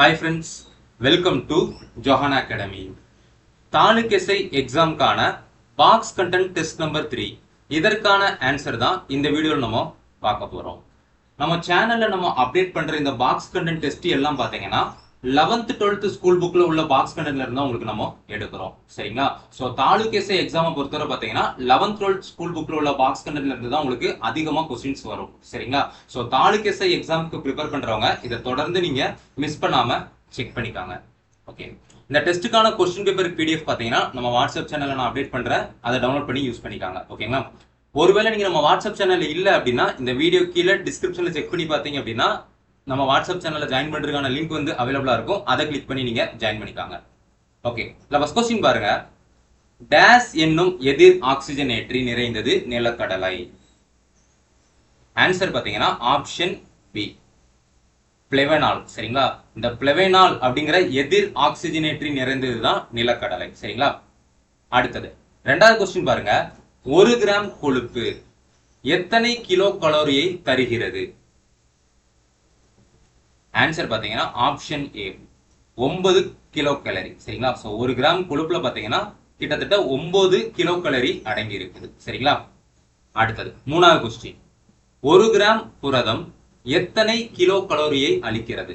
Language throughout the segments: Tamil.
Hi friends welcome to Johan academy தாலுக்கெஸ்ஐ எக்ஸாம்க்கான box content test number three இதற்கான ஆன்சர் தான் இந்த வீடியோவில் நம்ம பார்க்க போகிறோம் நம்ம சேனலில் நம்ம அப்டேட் பண்ணுற இந்த பாக்ஸ் கண்டென்ட் டெஸ்ட் எல்லாம் பார்த்தீங்கன்னா லெவன்த் டுவெல்த் ஸ்கூல் புக்கில் உள்ள பாக்ஸ் கண்டென்ட்ல இருந்தா உங்களுக்கு நம்ம எடுக்கிறோம். சரிங்களா? ஸோ தாலுகேசை எக்ஸாமை பொறுத்தவரை பார்த்தீங்கன்னா லெவன்த் டுவெல்த் ஸ்கூல் புக்ல உள்ள பாக்ஸ் கண்டென்ட்ல இருந்து தான் உங்களுக்கு அதிகமாக கொஸ்டின்ஸ் வரும். சரிங்களா? ஸோ தாலுக்கெஸ்ஐ எக்ஸாமுக்கு ப்ரிப்பேர் பண்றவங்க இதை தொடர்ந்து நீங்க மிஸ் பண்ணாம செக் பண்ணிக்காங்க. ஓகே இந்த டெஸ்ட்டுக்கான கொஸ்டின் பேப்பர் பிடிஎஃப் பார்த்தீங்கன்னா நம்ம வாட்ஸ்அப் சேனலில் நான் அப்டேட் பண்ணுறேன் அதை டவுன்லோட் பண்ணி யூஸ் பண்ணிக்காங்க. ஓகேங்களா ஒருவேளை நீங்கள் நம்ம வாட்ஸ்அப் சேனல் இல்லை அப்படின்னா இந்த வீடியோ கீழே டிஸ்கிரிப்ஷனில் செக் பண்ணி பார்த்தீங்க அப்படின்னா நம்ம வாட்ஸ்அப் சேனல்ல ஜாயின் பண்றதுக்கான லிங்க் வந்து அவைலபிளா இருக்கும். அதை கிளிக் பண்ணி நீங்க ஜாயின் பண்ணிக்காங்க. ஓகே இல்ல ஃபஸ்ட் கொஸ்டின் பாருங்க. டேஸ் என்னும் எதிர் ஆக்சிஜனேற்றி நிறைந்தது நிலக்கடலை. ஆன்சர் பார்த்தீங்கன்னா ஆப்ஷன் பி பிளெவனால் சரிங்களா? இந்த பிளெவனால் அப்படிங்கிற எதிர் ஆக்சிஜனேற்றி நிறைந்தது தான் நிலக்கடலை. சரிங்களா? அடுத்தது. ரெண்டாவது கொஸ்டின் பாருங்க. ஒரு கிராம் கொழுப்பு எத்தனை கிலோ கலோரியை தருகிறது? ஆன்சர் பாத்தீங்கன்னா ஆப்ஷன் ஏ ஒன்பது கிலோ கலரி சரிங்களா? ஸோ ஒரு கிராம் கொழுப்புல பார்த்தீங்கன்னா கிட்டத்தட்ட ஒன்பது கிலோ கலரி அடங்கி இருக்குது. சரிங்களா? அடுத்தது மூணாவது கொஸ்டின் ஒரு கிராம் புரதம் எத்தனை கிலோ கலோரியை அளிக்கிறது?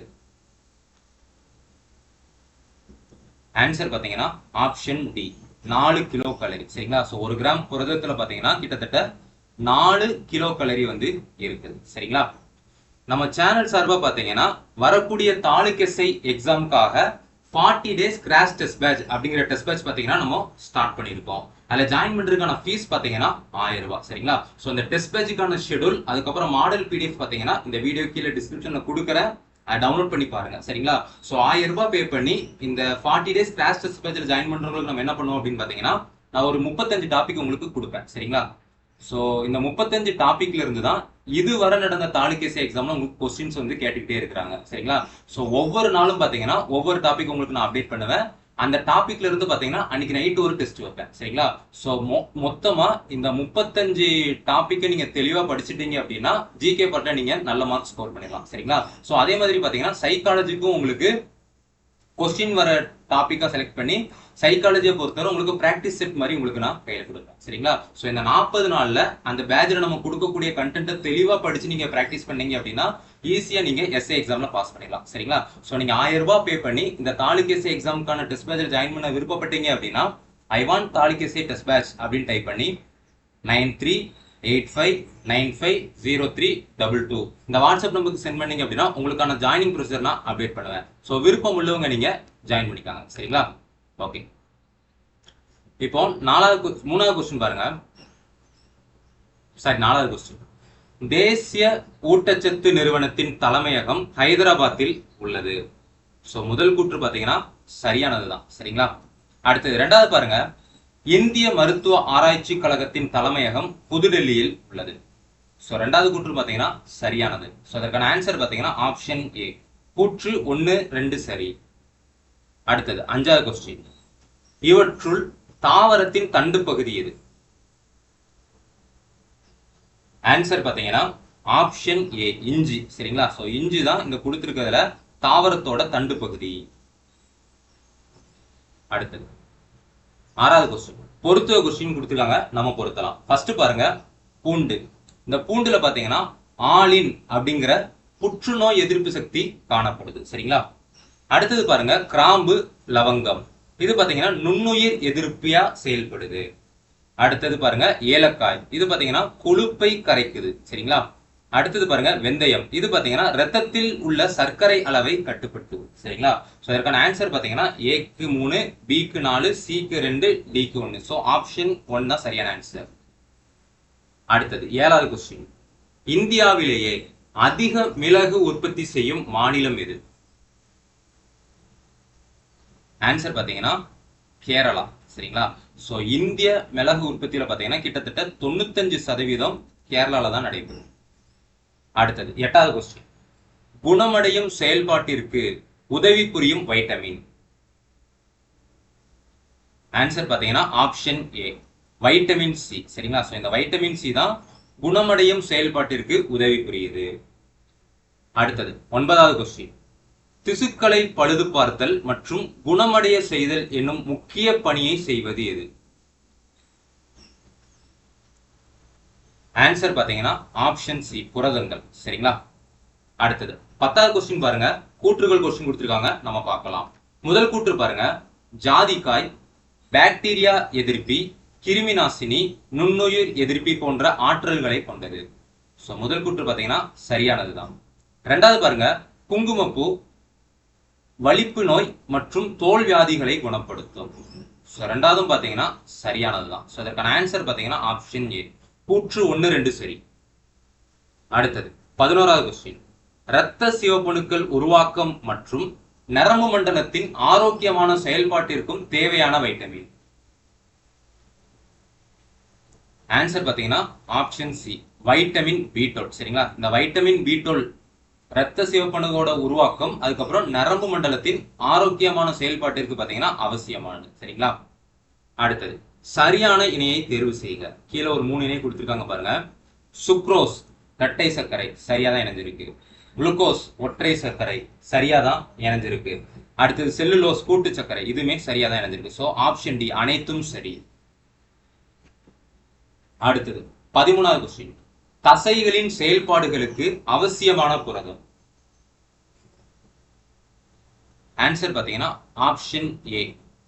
ஆன்சர் பாத்தீங்கன்னா ஆப்ஷன் டி நாலு கிலோ கலரி சரிங்களா? ஸோ ஒரு கிராம் புரதத்தில் பார்த்தீங்கன்னா கிட்டத்தட்ட நாலு கிலோ கலரி வந்து இருக்குது. சரிங்களா? நம்ம சேனல் சார்பாக பார்த்தீங்கன்னா வரக்கூடிய தாலுக்கெஸ்ஐ எக்ஸாமுக்காக forty days crash test batch அப்படிங்கிற டெஸ்ட் பேட்ச் பார்த்தீங்கன்னா நம்ம ஸ்டார்ட் பண்ணியிருக்கோம் அதில் ஜாயின் பண்ணுறதுக்கான ஃபீஸ் பார்த்தீங்கன்னா ஆயிரம் ரூபாய். சரிங்களா? ஸோ இந்த டெஸ்ட் பேட்சுக்கான ஷெடியூல் அதுக்கப்புறம் மாடல் பிடிஎஃப் பார்த்தீங்கன்னா இந்த வீடியோ கீழே டிஸ்கிரிப்ஷனில் கொடுக்குறேன். அதை டவுன்லோட் பண்ணி பாருங்க. சரிங்களா? ஸோ ஆயிரம் ரூபாய் பே பண்ணி இந்த ஃபார்ட்டி டேஸ் கிராஷ் டெஸ்ட் பேட்சில் ஜாயின் பண்ணுறவங்களுக்கு நம்ம என்ன பண்ணுவோம் அப்படின்னு பார்த்தீங்கன்னா நான் ஒரு முப்பத்தஞ்சு டாபிக் உங்களுக்கு கொடுப்பேன். சரிங்களா? ஸோ இந்த முப்பத்தஞ்சு டாபிக்ல இருந்து தான் இதுவரை நடந்த தாலுகேசி எக்ஸாம்ல உங்களுக்கு கொஸ்டின்ஸ் வந்து கேட்டுக்கிட்டே இருக்கிறாங்க. சரிங்களா? ஸோ ஒவ்வொரு நாளும் பாத்தீங்கன்னா ஒவ்வொரு டாபிக் உங்களுக்கு நான் அப்டேட் பண்ணுவேன். அந்த டாபிக்ல இருந்து பாத்தீங்கன்னா அன்னைக்கு நைட் ஒரு டெஸ்ட் வைப்பேன். சரிங்களா? ஸோ மொத்தமா இந்த முப்பத்தஞ்சு டாபிக்கை நீங்க தெளிவா படிச்சுட்டீங்க அப்படின்னா ஜிகே பட்ட நீங்க நல்ல மார்க் ஸ்கோர் பண்ணிடலாம். சரிங்களா? ஸோ அதே மாதிரி பாத்தீங்கன்னா சைக்காலஜிக்கும் உங்களுக்கு கொஸ்டின் வர டாபிக்கா செலக்ட் பண்ணி சைக்காலஜியை பொறுத்தவரை உங்களுக்கு ப்ராக்டிஸ் செட் மாதிரி உங்களுக்கு நான் கையில் கொடுப்பேன் சரிங்களா? ஸோ இந்த நாற்பது நாளில் அந்த பேஜில் நம்ம கொடுக்கக்கூடிய கண்டென்ட்டை தெளிவாக படித்து நீங்கள் ப்ராக்டிஸ் பண்ணீங்க அப்படின்னா ஈஸியாக நீங்கள் எஸ்ஏ எக்ஸாமில் பாஸ் பண்ணிடலாம். சரிங்களா? ஸோ நீங்கள் ஆயிரம் ரூபாய் பே பண்ணி இந்த தாலுகேசி எக்ஸாமுக்கான டெஸ்ட் பேஜில் ஜாயின் பண்ண விருப்பப்பட்டீங்க அப்படின்னா ஐ வாண்ட் தாலுகேசி டெஸ்ட் பேட்ச் அப்படின்னு டைப் பண்ணி nine three eight five nine five zero three double two இந்த வாட்ஸ்அப் நம்பருக்கு சென்ட் பண்ணீங்க அப்படின்னா உங்களுக்கான ஜாயினிங் ப்ரொசீஜர் நான் அப்டேட் பண்ணுவேன். ஸோ விருப்பம் உள்ளவங்க நீங்கள் ஜாயின் பண்ணிக்காங்க. சரிங்களா? ஓகே இப்போ நாலாவது மூணாவது கொஸ்டின் பாருங்க. சாரி நாலாவது கொஸ்டின் தேசிய ஊட்டச்சத்து நிறுவனத்தின் தலைமையகம் ஹைதராபாத்தில் உள்ளது. ஸோ முதல் கூற்று பார்த்தீங்கன்னா சரியானதுதான். சரிங்களா? அடுத்தது ரெண்டாவது பாருங்க. இந்திய மருத்துவ ஆராய்ச்சி கழகத்தின் தலைமையகம் புதுடெல்லியில் உள்ளது. ஸோ ரெண்டாவது கூற்று பார்த்தீங்கன்னா சரியானது. ஸோ அதற்கான ஆன்சர் பார்த்தீங்கன்னா ஆப்ஷன் ஏ கூற்று ஒன்று ரெண்டு சரி. அடுத்தது அஞ்சாவது கொஸ்டின் இவற்றுள் தாவரத்தின் தண்டு பகுதி எது? ஆன்சர் பார்த்தீங்கன்னா ஆப்ஷன் ஏ இஞ்சி. சரிங்களா? ஸோ இஞ்சி தான் இங்க கொடுத்துருக்கிறதுல தாவரத்தோட தண்டு பகுதி. அடுத்தது ஆறாவது கொஸ்டின் பொருத்துவ கொஸ்டின் கொடுத்துருக்காங்க. நம்ம பொருத்தலாம். ஃபர்ஸ்ட் பாருங்க பூண்டு. இந்த பூண்டுல பாத்தீங்கன்னா ஆலின் அப்படிங்கிற புற்றுநோய் எதிர்ப்பு சக்தி காணப்படுது. சரிங்களா? அடுத்தது பாருங்க கிராம்பு லவங்கம். இது பார்த்தீங்கன்னா நுண்ணுயிர் எதிர்ப்பியா செயல்படுது. அடுத்தது பாருங்க ஏலக்காய். இது பார்த்தீங்கன்னா கொழுப்பை கரைக்குது சரிங்களா? அடுத்தது பாருங்க வெந்தயம். இது பார்த்தீங்கன்னா ரத்தத்தில் உள்ள சர்க்கரை அளவை கட்டுப்பட்டு சரிங்களா? ஸோ இதற்கான ஆன்சர் பார்த்தீங்கன்னா ஏக்கு மூணு பிக்கு நாலு சிக்கு ரெண்டு டிக்கு ஒன்று ஸோ ஆப்ஷன் ஒன் தான் சரியான ஆன்சர் அடுத்தது ஏழாவது கொஸ்டின் இந்தியாவிலேயே அதிக மிளகு உற்பத்தி செய்யும் மாநிலம் எது? ஆன்சர் பார்த்தீங்கன்னா கேரளா. சரிங்களா? ஸோ இந்திய மிளகு உற்பத்தியில் பார்த்தீங்கன்னா கிட்டத்தட்ட தொண்ணூத்தஞ்சு சதவீதம் கேரளாவில் தான் நடைபெறும். அடுத்தது எட்டாவது கொஸ்டின் குணமடையும் செயல்பாட்டிற்கு உதவி புரியும் வைட்டமின். ஆன்சர் பார்த்தீங்கன்னா ஆப்ஷன் ஏ வைட்டமின் சி சரிங்களா? ஸோ இந்த வைட்டமின் சி தான் குணமடையும் செயல்பாட்டிற்கு உதவி புரியுது. அடுத்தது ஒன்பதாவது கொஸ்டின் திசுக்களை பழுது பார்த்தல் மற்றும் குணமடைய செய்தல் என்னும் முக்கிய பணியை செய்வது எது? ஆன்சர் பார்த்தீங்கன்னா ஆப்ஷன் சி புரதங்கள். சரிங்களா? அடுத்தது பத்தாவது கொஸ்டின் பாருங்க. கூற்றுகள் கொஸ்டின் கொடுத்துருக்காங்க. நம்ம பார்க்கலாம். முதல் கூற்று பாருங்க. ஜாதிக்காய் பாக்டீரியா எதிர்ப்பி கிருமி நாசினி நுண்ணுயிர் எதிர்ப்பி போன்ற ஆற்றல்களை கொண்டது. ஸோ முதல் கூற்று பார்த்தீங்கன்னா சரியானது தான் ரெண்டாவது பாருங்க. குங்குமப்பூ வலிப்பு நோய் மற்றும் தோல் வியாதிகளை குணப்படுத்தும். ஸோ ரெண்டாவதும் பார்த்தீங்கன்னா சரியானதுதான். ஸோ அதற்கான ஆன்சர் பார்த்தீங்கன்னா ஆப்ஷன் ஏ கூற்று ஒன்று ரெண்டு சரி. அடுத்தது பதினோராவது கொஸ்டின் இரத்த சிவப்பணுக்கள் உருவாக்கம் மற்றும் நரம்பு மண்டலத்தின் ஆரோக்கியமான செயல்பாட்டிற்கும் தேவையான வைட்டமின் ஆன்சர் பார்த்தீங்கன்னா ஆப்ஷன் சி வைட்டமின் பி சரிங்களா? இந்த வைட்டமின் பி ரத்த சிவப்பணுகோட உருவாக்கம் அதுக்கப்புறம் நரம்பு மண்டலத்தின் ஆரோக்கியமான செயல்பாட்டிற்கு பார்த்தீங்கன்னா அவசியமானது. சரிங்களா? அடுத்தது சரியான இணையை தேர்வு செய்க. கீழே ஒரு மூணு இணை கொடுத்துருக்காங்க பாருங்க. சுக்ரோஸ் கட்டை சர்க்கரை சரியா தான் இணைஞ்சிருக்கு. குளுக்கோஸ் ஒற்றை சர்க்கரை சரியா தான் இணைஞ்சிருக்கு. அடுத்தது செல்லுலோஸ் கூட்டு சர்க்கரை இதுவுமே சரியா தான் இணைஞ்சிருக்கு. ஸோ ஆப்ஷன் டி அனைத்தும் சரி. அடுத்தது பதிமூணாவது கொஸ்டின் தசைகளின் செயல்பாடுகளுக்கு அவசியமான புரதம். ஆன்சர் பாத்தீங்கன்னா ஆப்ஷன் ஏ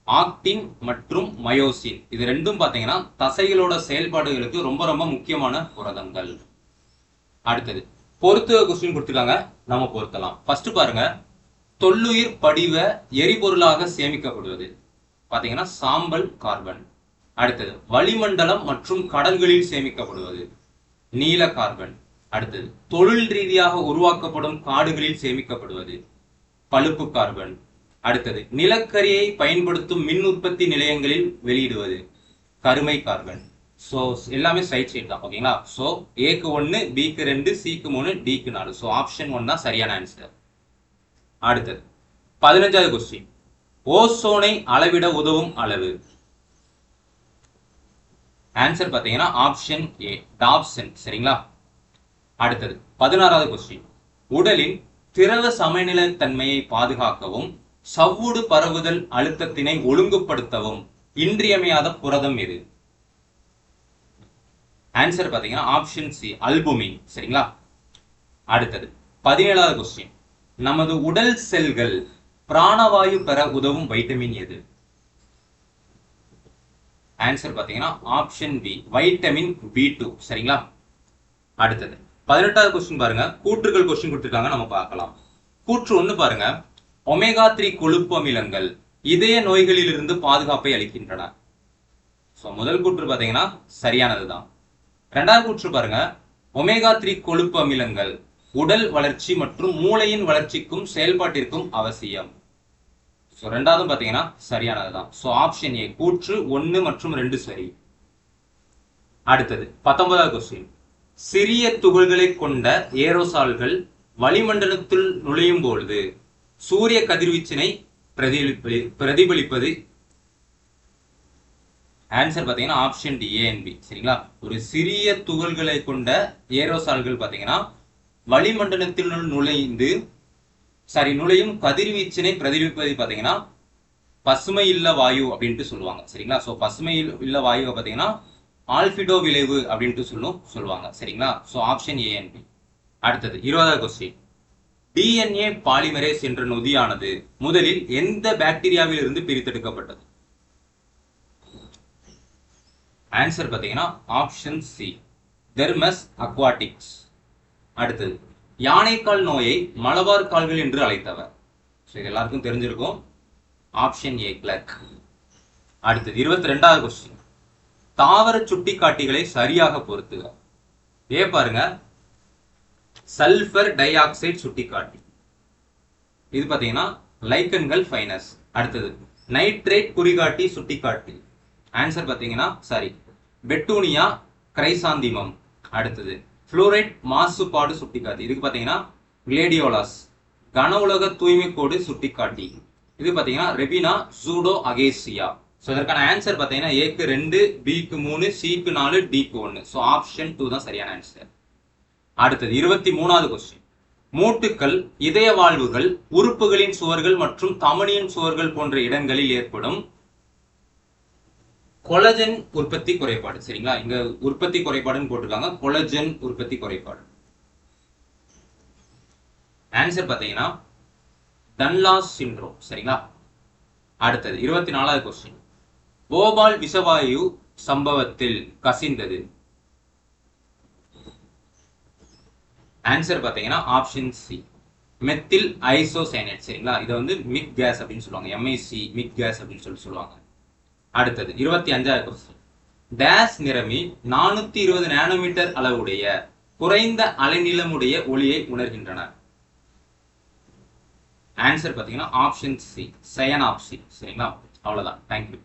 ஆக்டின் மற்றும் மயோசின் இது ரெண்டும் பாத்தீங்கன்னா தசைகளோட செயல்பாடுகளுக்கு ரொம்ப ரொம்ப முக்கியமான புரதங்கள். அடுத்தது பொறுத்துக கொஸ்டின் கொடுத்துருக்காங்க. நம்ம பொருத்தலாம். ஃபர்ஸ்ட் பாருங்க தொல்லுயிர் படிவ எரிபொருளாக சேமிக்கப்படுவது. பாத்தீங்கன்னா சாம்பல் கார்பன் அடுத்தது வளிமண்டலம் மற்றும் கடல்களில் சேமிக்கப்படுவது. நீல கார்பன் அடுத்தது தொழில் ரீதியாக உருவாக்கப்படும் காடுகளில் சேமிக்கப்படுவது. பழுப்பு கார்பன் அடுத்தது நிலக்கரியை பயன்படுத்தும் மின் உற்பத்தி நிலையங்களில் வெளியிடுவது. கருமை கார்பன் ஸோ எல்லாமே சைட் சைட் தான் ஓகேங்களா ஸோ ஏக்கு ஒன்று பிக்கு ரெண்டு சிக்கு மூணு டிக்கு நாலு. ஸோ ஆப்ஷன் ஒன் தான் சரியான ஆன்சர் அடுத்தது பதினஞ்சாவது கொஸ்டின் ஓசோனை அளவிட உதவும் அளவு. ஆன்சர் பார்த்தீங்கன்னா ஆப்ஷன் ஏ டாப்சன் சரிங்களா? அடுத்தது பதினாறாவது கொஸ்டின் உடலின் திரவ சமநிலைத்தன்மையை பாதுகாக்கவும் சவ்வுடு பரவுதல் அழுத்தத்தினை ஒழுங்குபடுத்தவும் இன்றியமையாத புரதம் எது? ஆன்சர் பார்த்தீங்கன்னா ஆப்ஷன் சி அல்புமின் சரிங்களா? அடுத்தது பதினேழாவது கொஸ்டின் நமது உடல் செல்கள் பிராணவாயு பெற உதவும் வைட்டமின் எது? ஆன்சர் பார்த்தீங்கன்னா option B vitamin B two சரிங்களா? அடுத்தது. பதினெட்டாவது கொஸ்டின் பாருங்க. கூற்றுகள் கொஸ்டின் கொடுத்துருக்காங்க நம்ம பார்க்கலாம். கூற்று ஒன்று பாருங்க. ஒமேகா த்ரீ கொழுப்பு அமிலங்கள் இதய நோய்களிலிருந்து பாதுகாப்பை அளிக்கின்றன. ஸோ முதல் கூற்று பார்த்தீங்கன்னா சரியானதுதான். ரெண்டாவது கூற்று பாருங்க. ஒமேகா த்ரீ கொழுப்பு அமிலங்கள் உடல் வளர்ச்சி மற்றும் மூளையின் வளர்ச்சிக்கும் செயல்பாட்டிற்கும் அவசியம். ஸோ ரெண்டாவதும் பார்த்தீங்கன்னா சரியானதுதான். ஸோ ஆப்ஷன் ஏ கூற்று ஒன்று மற்றும் ரெண்டு சரி. அடுத்தது பத்தொன்பதாவது கொஸ்டின் சிறிய துகள்களை கொண்ட ஏரோசால்கள் வளிமண்டலத்தில் நுழையும் பொழுது சூரிய கதிர்வீச்சினை பிரதிபலி பிரதிபலிப்பது? ஆன்சர் பார்த்தீங்கன்னா ஆப்ஷன் டி ஏஎன்பி சரிங்களா? ஒரு சிறிய துகள்களை கொண்ட ஏரோசால்கள் பார்த்தீங்கன்னா வளிமண்டலத்தினுள் நுழைந்து சாரி நுழையும் கதிர்வீச்சினை பிரதிபலிப்பது பார்த்தீங்கன்னா பசுமை இல்ல வாயு அப்படின்ட்டு சொல்லுவாங்க. சரிங்களா? ஸோ பசுமை இல்ல வாயுவை பார்த்தீங்கன்னா ஆல்பிடோ விளைவு அப்படின்ட்டு சொல்லும் சொல்லுவாங்க. சரிங்களா? ஸோ ஆப்ஷன் ஏஎன்பி அடுத்தது இருபதாவது கொஸ்டின் டிஎன்ஏ பாலிமரேஸ் என்ற நொதியானது முதலில் எந்த பாக்டீரியாவில் இருந்து பிரித்தெடுக்கப்பட்டது? ஆன்சர் பார்த்தீங்கன்னா ஆப்ஷன் சி தெர்மஸ் அக்வாட்டிக்ஸ் அடுத்தது யானைக்கால் நோயை மலபார் கால்கள் என்று அழைத்தவர். ஸோ இது எல்லாருக்கும் தெரிஞ்சிருக்கும். ஆப்ஷன் ஏ கிளர்க் அடுத்தது இருபத்தி ரெண்டாவது கொஸ்டின் தாவர சுட்டிக்காட்டிகளை சரியாக பொருத்துக. ஏ பாருங்க. சல்ஃபர் டை ஆக்சைடு சுட்டிக்காட்டி. இது பார்த்தீங்கன்னா லைக்கன்கள் ஃபைனஸ் அடுத்தது நைட்ரேட் குறிகாட்டி சுட்டிக்காட்டி. ஆன்சர் பார்த்தீங்கன்னா சாரி. பெட்டூனியா கிரைசாந்திமம் அடுத்தது ஃப்ளோரைட் மாசுபாடு சுட்டிக்காட்டி. இதுக்கு பார்த்தீங்கன்னா கிளேடியோலாஸ் கன உலக தூய்மை கோடு சுட்டிக்காட்டி. இது பார்த்தீங்கன்னா ரெபினா ஜூடோ அகேசியா ஸோ இதற்கான ஆன்சர் பார்த்தீங்கன்னா ஏக்கு ரெண்டு பிக்கு மூணு சிக்கு நாலு டிக்கு ஒன்று ஸோ ஆப்ஷன் டூ தான் சரியான ஆன்சர் அடுத்தது இருபத்தி மூணாவது கொஸ்டின் மூட்டுக்கள் இதய வாழ்வுகள் உறுப்புகளின் சுவர்கள் மற்றும் தமனியின் சுவர்கள் போன்ற இடங்களில் ஏற்படும் கொலஜன் உற்பத்தி குறைபாடு. சரிங்களா? இங்க உற்பத்தி குறைபாடுன்னு போட்டிருக்காங்க. கொலஜன் உற்பத்தி குறைபாடு. ஆன்சர் பார்த்தீங்கன்னா டன்லாஸ் சிண்ட்ரோம் சரிங்களா? அடுத்தது இருபத்தி நாலாவது கொஸ்டின் போபால் விஷவாயு சம்பவத்தில் கசிந்தது. ஆன்சர் பார்த்தீங்கன்னா ஆப்ஷன் சி மெத்தில் ஐசோசைனேட் சரிங்களா? இதை வந்து மிக் கேஸ் அப்படின்னு சொல்லுவாங்க. எம்ஐசி மிக் கேஸ் அப்படின்னு சொல்லி சொல்லுவாங்க. அடுத்தது இருபத்தி அஞ்சாவது கொஸ்டின் டேஸ் நிறமி நானூத்தி இருபது நானோமீட்டர் அளவுடைய குறைந்த அலைநீளமுடைய ஒளியை உணர்கின்றன ஆன்சர் பாத்தீங்கன்னா ஆப்ஷன் சி சயன் ஆப்சி சரிங்களா? அவ்வளோதான் தேங்க்யூ